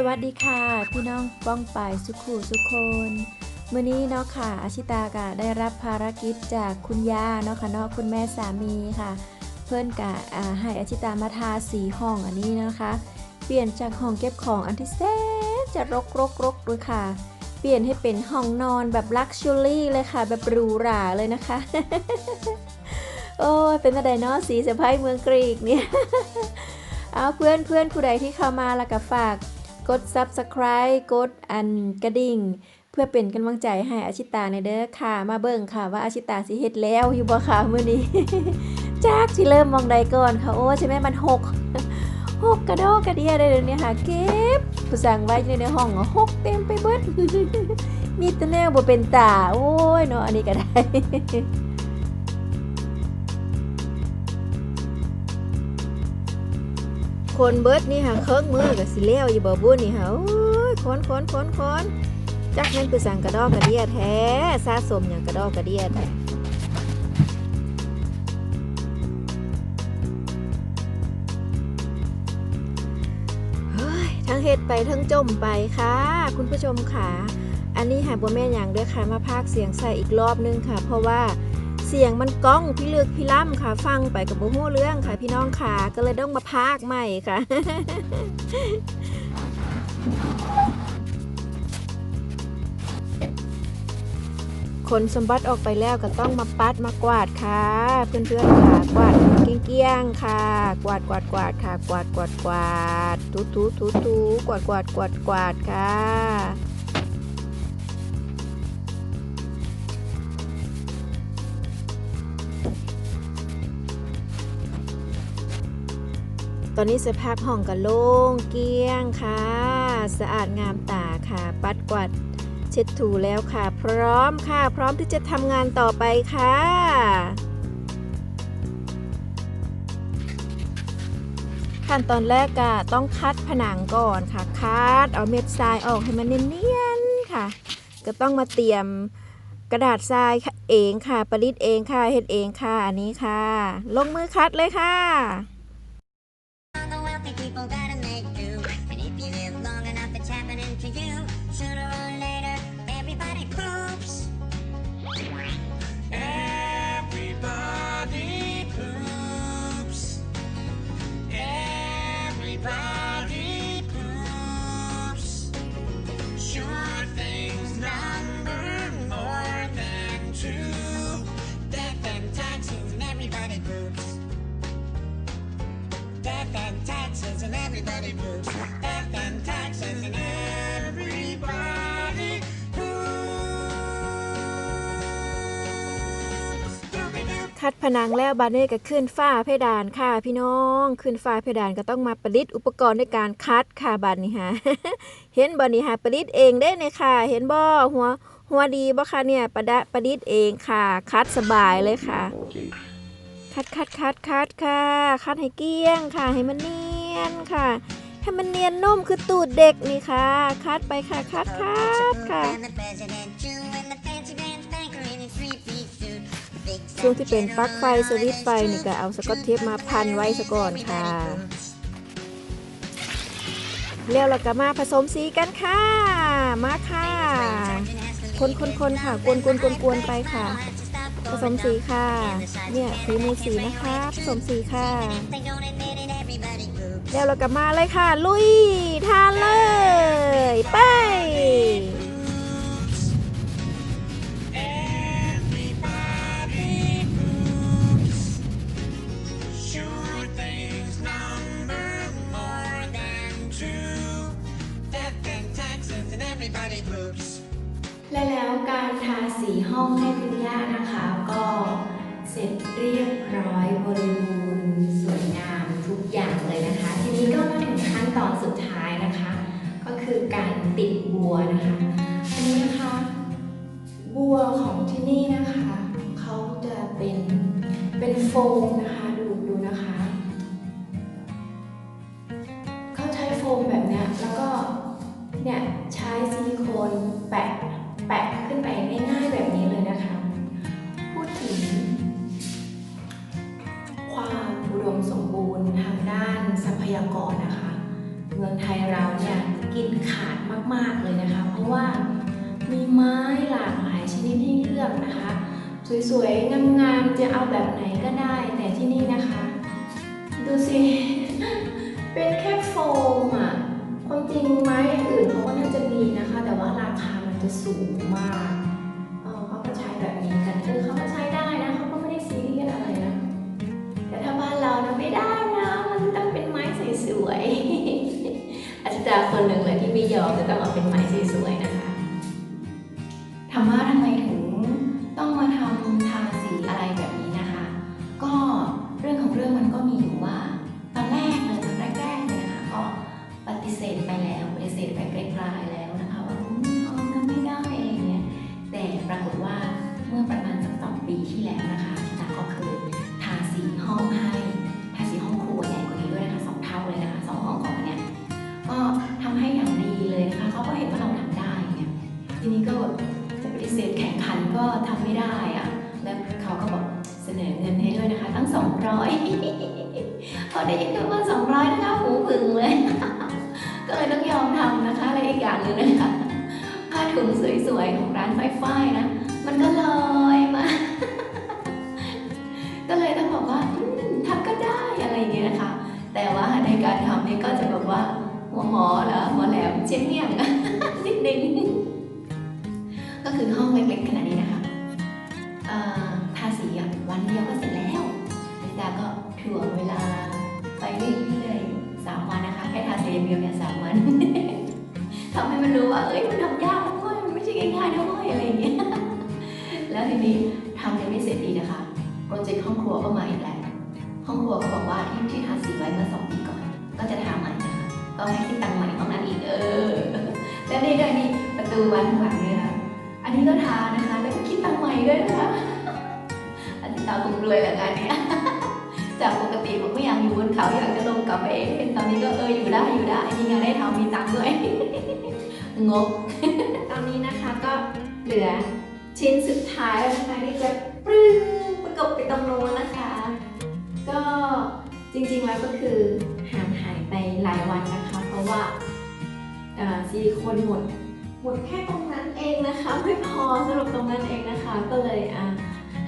สวัสดีค่ะ พี่น้องป้องปายสุขูสุคนมื้อนี้เนาะค่ะอาชิตาก็ได้รับภารกิจจากคุณย่าเนาะค่ะเนาะคุณแม่สามีค่ะ เพื่อนกะให้อาชิตามาทาสีห้องอันนี้นะคะ เปลี่ยนจากห้องเก็บของอันที่แสนจะรกรกรกด้วยค่ะ เปลี่ยนให้เป็นห้องนอนแบบลักชัวรี่เลยค่ะ แบบหรูหราเลยนะคะ โอ้ยเป็นอะไรเนาะสีสะพายเมืองกรีกเนี่ยเอาเพื่อนเพื่อนผู้ใดที่เข้ามาแล้วก็ฝาก กด subscribe กดอันกระดิ่ง เพื่อเป็นกำลังใจให้อาชิตาในเด้อค่ะ มาเบิ่งค่ะว่าอาชิตาสิเฮ็ดแล้วอยู่บ่ค่ะมื้อนี้จากสิเริ่มมองใดก่อนค่ะ โอ้ใช่ไหมมันหกหกกระดอกกระเดียได้เลยเนี่ยค่ะเก็บผู้สั่งไว้อยู่ในห้องหกเต็มไปเบิดมีแต่แนวบ่เป็นตา โอ้ยเนาะอันนี้ก็ได้ คนเบิดนี่ค่ะเครื่องมือกับสิเลี้ยวอยู่บ่บุญนี่ค่ะโอ้ยค้นค้นค้นค้นจักแม่นคือสั่งกระดอกกระเดียแท้สะสมอย่างกระดอกกระเดียแท้เฮ้ยทั้งเฮ็ดไปทั้งจมไปค่ะ คุณผู้ชมค่ะ อันนี้หาบ่แม่อย่างด้อค่ะมาพากเสียงใส่อีกรอบนึงค่ะ เพราะว่า เสียงมันก้องพี่ลึกพี่ล่ำค่ะ ฟังไปกับโบหูเรื่องค่ะ พี่น้องค่ะ ก็เลยต้องมาพากใหม่ค่ะคนสมบัติออกไปแล้วก็ต้องมาปัดมากวาดค่ะ เพื่อนๆค่ะกวาดเกี้ยงๆค่ะ กวาดกวาดกวาดค่ะ กวาดกวาดกวาดถูถูถูถูกวาดกวาดกวาดกวาดค่ะ ตอนนี้สภาพห้องก็โล่งเกลี้ยงค่ะ สะอาดงามตาค่ะ ปัดกวาดเช็ดถูแล้วค่ะ พร้อมค่ะ พร้อมที่จะทำงานต่อไปค่ะขั้นตอนแรกก็ต้องคัดผนังก่อนค่ะ คัดเอาเม็ดทรายออกให้มันเนียนๆค่ะ ก็ต้องมาเตรียมกระดาษทรายเองค่ะ ประดิษฐ์เองค่ะเฮ็ดเองค่ะ อันนี้ค่ะ ลงมือคัดเลยค่ะ คัดผนังแล้วบาเน่ก็ขึ้นฝ้าเพดานค่ะพี่น้อง ขึ้นฝ้าเพดานก็ต้องมาประดิษฐ์อุปกรณ์ในการคัดค่ะบานนี้ฮะเห็นบานนี้ฮะประดิษฐ์เองได้เนี่ยค่ะ เห็นบ่หัวหัวดีบ่คะเนี่ยประดะประดิษฐ์เองค่ะ คัดสบายเลยค่ะ คัดคัดคัดคัดค่ะ คัดให้เกี้ยงค่ะ ให้มันเนียนค่ะ ให้มันเนียนนุ่มคือตูดเด็กนี่ค่ะ คัดไปค่ะคัดคัดค่ะ ช่วงที่เป็นปลั๊กไฟสวิตช์ไฟนี่ก็เอาสกอตเทปมาพันไว้ซะก่อนค่ะ แล้วเราก็มาผสมสีกันค่ะ มาค่ะ คนคนคนค่ะ กวนกวนกวนกวนไปค่ะ ผสมสีค่ะ เนี่ยสีมือสีนะคะ ผสมสีค่ะ แล้วเราก็มาเลยค่ะ ลุยทานเลย ไป everybody poops. และแล้วการทาสีห้องให้คุณย่านะคะ ก็เสร็จเรียบร้อยบริบูรณ์สวยงามทุกอย่างเลยนะคะ ทีนี้ก็มาถึงขั้นตอนสุดท้ายนะคะ ก็คือการติดบัวนะคะ อันนี้นะคะ บัวของที่นี่นะคะเขาจะเป็นเป็นโฟมนะคะ ดูดูนะคะ แปะขึ้นไปง่ายๆแบบนี้เลยนะคะ พูดถึง ความอุดมสมบูรณ์ทางด้านทรัพยากรนะคะ เมืองไทยเราเนี่ยกิกินขาดมากๆเลยนะคะ เพราะว่ามีไม้หลากหลายชนิดให้เลือกนะคะ สวยๆงามๆจะเอาแบบไหนก็ได้แต่ที่นี่นะคะ ดูสิ มันจะสูงมากเออเขาก็ใช้แบบนี้กันคือเขาก็ใช้ได้นะเขาก็ไม่ได้ซีเรียสอะไรนะ แต่ถ้าบ้านเรานะไม่ได้นะ มันต้องเป็นไม้สวยๆอาจารย์คนหนึ่งเลยที่ไม่ยอมจะต้องเอาเป็นไม้สวยๆนะคะถามว่าทำไมถึงต้อง องร้อยพอได้ยินคำว่าสองร้อยนะคะหูผึ่งเลย ก็เลยต้องยอมทำนะคะและอีกอย่างหนึ่งนะคะผ้าถุงสวยๆของร้านไฟฟ้ายนะ มันก็ลอยมา ก็เลยต้องบอกว่าทำก็ได้อะไรอย่างเงี้ยนะคะ แต่ว่าในการทำนี่ก็จะแบบว่าหัวหมอเหรอหัวแหลมเจ๊งเมี่ยงนิดนึงก็คือห้องเล็กๆขนาดนี้นะคะทาสีอะวันเดียวก็เสร็จแล้ว ตาก็ถ่วงเวลา ไปเรื่อยๆสามวันนะคะ แค่ทาสีอย่างเดียวเนี่ยสามวันทำให้มันรู้ว่า เอ้ยมันทำยากนะเว้ยมันไม่ใช่ง่ายๆนะเว้ยอะไรอย่างเงี้ยแล้วทีนี้ทำยังไม่เสร็จดีนะคะโปรเจกต์ห้องครัวก็มาอีกแล้วห้องครัวก็บอกว่าที่ที่ทาสีไว้เมื่อสองปีก่อน ก็จะทาใหม่นะคะก็ให้คิดตังค์ใหม่ห้องนั้นอีกเออแล้วนี่ด้วยนี่ประตูวันหลังเนี่ยนะคะอันนี้ก็ทานะคะ แล้วก็คิดตังค์ใหม่ด้วยนะคะอันนี้ตาคงรวยแหละงานเนี้ย จากปกติผมไม่อยากอยู่บนเขาอยากจะลงกับเองตอนนี้ก็เอออยู่ได้อยู่ได้นี่ไงได้ทำมีตังค์ด้วยงกตอนนี้นะคะก็เหลือชิ้นสุดท้ายแล้วนะคะที่จะปรึ้งประกบไปตรงโน้นนะคะ ก็จริงๆแล้วก็คือห่างหายไปหลายวันนะคะ เพราะว่าเอ่อซิลิโคนหมดหมดแค่ตรงนั้นเองนะคะไม่พอสำหรับตรงนั้นเองนะคะ ก็เลยอะ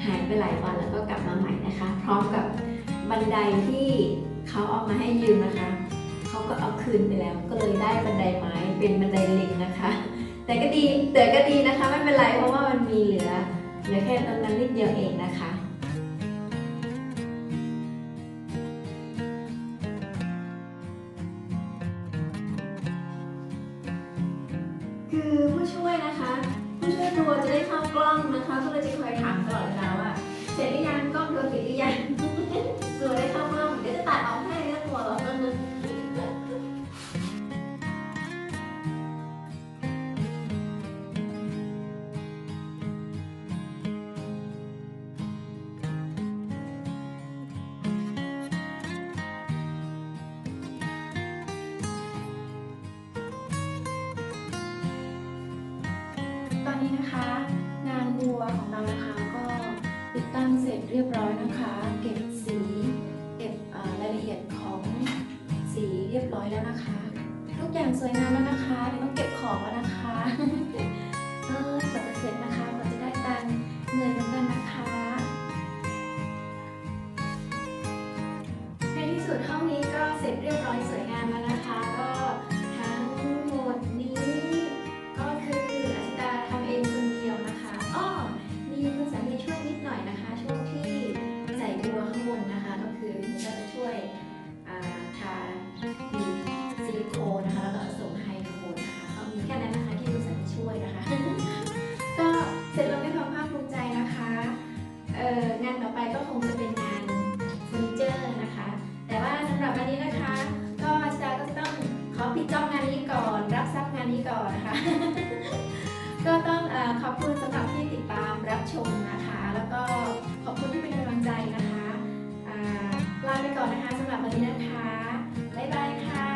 หายไปหลายวันแล้วก็กลับมาใหม่นะคะ พร้อมกับบั นไดที่เขาเอามาให้ยืมนะคะ เขาก็เอาคืนไปแล้ว ก็เลยได้บันไดไม้เป็นบันไดลิงนะคะ แต่ก็ดีแต่ก็ดีนะคะไม่เป็นไรเพราะว่ามันมีเหลือเหลือแค่ตรงนั้นนิดเดียวเองนะคะคือผู้ช่วยนะคะ ผู้ช่วยตัวจะได้เข้ากล้องนะคะก็เลยจะคอยถามตลอดเวลาว่าเสร็จหรือยังกล้องเธอติดหรือยัง ตัวได้เข้ากล้องเดี๋ยวจะตัดออกให้นะตัวเราต้นนึงตอนนี้นะคะ อย่างสวยงามแล้วนะคะเดี๋ยวต้องเก็บของแล้วนะคะ ก่อน รับทรัพย์งานนี้ก่อนนะคะ ก็ต้องอขอบคุณสำหรับที่ติดตามรับชมนะคะ แล้วก็ขอบคุณที่เป็นกำลังใจนะคะลาไปก่อนนะคะสำหรับวันนี้นะคะบ๊ายบายค่ะ